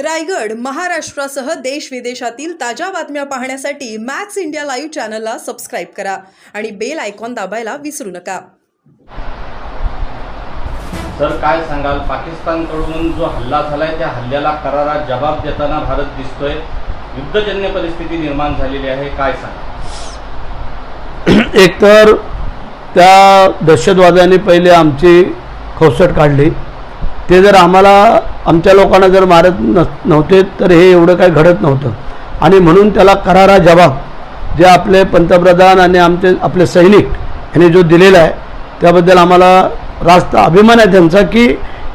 रायगड महाराष्ट्रासह देश विदेशातील ताज्या बातम्या पाहण्यासाठी मॅक्स इंडिया लाईव्ह चॅनलला सबस्क्राईब करा आणि बेल आयकॉन दाबायला विसरू नका. सर काय सांगाल? पाकिस्तानकडून जो हल्ला झालाय त्या हल्ल्याला करारा जबाब देताना भारत दिसतोय. युद्धजन्य परिस्थिती निर्माण झालेली आहे. काय सांगा एकतर त्या दहशतवाद्यांनी पहिले आमची खवसट काढली. ते जर आम्हाला आमच्या लोकांना जर मारत नस नव्हते तर हे एवढं काही घडत नव्हतं. आणि म्हणून त्याला करारा जबाब जे आपले पंतप्रधान आणि आमचे आपले सैनिक यांनी जो दिलेला आहे त्याबद्दल आम्हाला रास्त अभिमान आहे त्यांचा की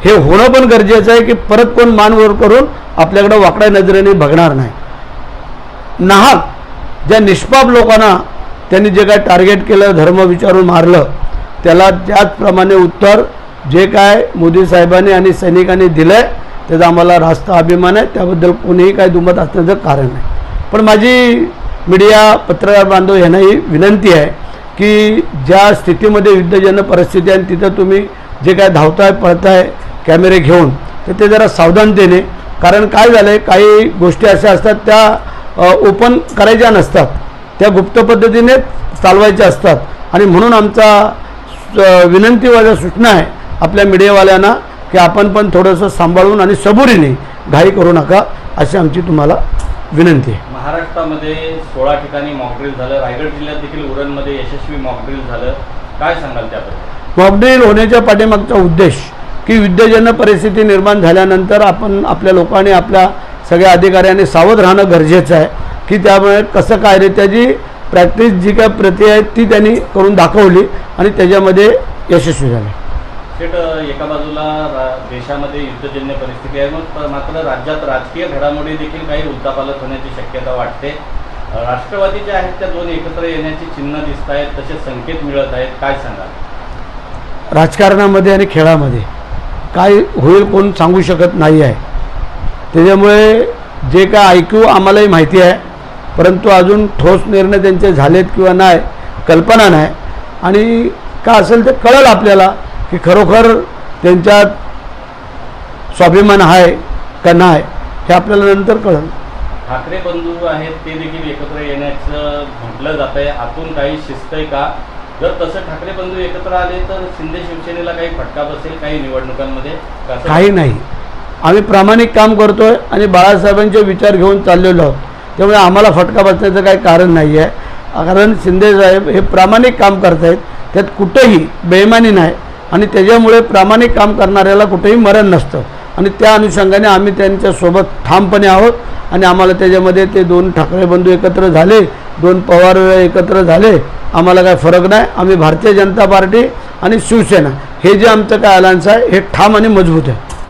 हे होणं पण गरजेचं आहे की परत कोण मानवर करून आपल्याकडं वाकड्या नजरेने बघणार नाही. नाहक ज्या निष्पाप लोकांना त्यांनी जे काय टार्गेट केलं धर्म विचारून मारलं त्याला त्याचप्रमाणे उत्तर जे काय मोदी साहेबांनी आणि सैनिकांनी दिलं आहे त्याचा आम्हाला रास्त अभिमान आहे. त्याबद्दल कोणीही काय दुमत असण्याचं कारण नाही. पण माझी मीडिया पत्रकार बांधव यांनाही विनंती आहे की ज्या स्थितीमध्ये युद्धजन्य परिस्थिती आहे आणि तिथं तुम्ही जे काय धावताय पळताय कॅमेरे घेऊन तर ते जरा सावधानतेने कारण काय झालं आहे काही गोष्टी अशा असतात त्या ओपन करायच्या नसतात. त्या गुप्त पद्धतीने चालवायच्या असतात. आणि म्हणून आमचा विनंती माझ्या सूचना आहे आपल्या मीडियावाल्यांना की आपण पण थोडंसं सांभाळून आणि सबुरीने घाई करू नका अशी आमची तुम्हाला विनंती आहे. महाराष्ट्रामध्ये सोळा ठिकाणी मॉकड्रिल झालं. रायगड जिल्ह्यात देखील उरणमध्ये यशस्वी मॉकड्रिल झालं. काय सांगाल त्याबद्दल? मॉकड्रिल होण्याच्या पाठीमागचा उद्देश की युद्धजन्य परिस्थिती निर्माण झाल्यानंतर आपण आपल्या लोकांनी आपल्या सगळ्या अधिकाऱ्यांनी सावध राहणं गरजेचं आहे की त्यामुळे कसं काय रे त्याची प्रॅक्टिस जी काय प्रति आहे ती त्यांनी करून दाखवली आणि त्याच्यामध्ये यशस्वी झाले. थेट एका बाजूला रा- देशामध्ये युद्धजन्य परिस्थिती आहे. मग मात्र राज्यात राजकीय घडामोडी देखील काही उलथापालथ होण्याची शक्यता वाटते. राष्ट्रवादी जे आहेत त्या दोन एकत्र येण्याची चिन्ह दिसत आहेत तसे संकेत मिळत आहेत. काय सांगाल? राजकारणामध्ये आणि खेळामध्ये काय होईल कोण सांगू शकत नाही आहे. त्याच्यामुळे जे काय ऐकू आम्हालाही माहिती आहे परंतु अजून ठोस निर्णय त्यांचे झालेत किंवा नाही कल्पना नाही. आणि का असेल ते कळेल आपल्याला. की खरोखर त्यांच्यात स्वाभिमान आहे का नाही हे आपल्याला नंतर कळेल. ठाकरे बंधू आहेत ते देखील एकत्र येण्याचं म्हटलं जात आहे आतून काही शिस्त आहे का? जर तसं ठाकरे बंधू एकत्र आले तर शिंदे शिवसेनेला काही फटका बसेल काही निवडणुकांमध्ये? काही नाही. आम्ही प्रामाणिक काम करतोय आणि बाळासाहेबांचे विचार घेऊन चाललेलो आहोत. त्यामुळे आम्हाला फटका बसण्याचं काही कारण नाही आहे कारण शिंदेसाहेब हे प्रामाणिक काम करत आहेत त्यात कुठंही बेईमानी नाही. आणि त्याच्यामुळे प्रामाणिक काम करणाऱ्याला कुठेही मरण नसतं. आणि त्या अनुषंगाने आम्ही त्यांच्यासोबत ठामपणे आहोत. आणि आम्हाला त्याच्यामध्ये ते दोन ठाकरे बंधू एकत्र झाले दोन पवार एकत्र झाले. आम्हाला काय फरक नाही. आम्ही भारतीय जनता पार्टी आणि शिवसेना. हे जे आमचं काय अलायन्स आहे हे ठाम आणि मजबूत आहे.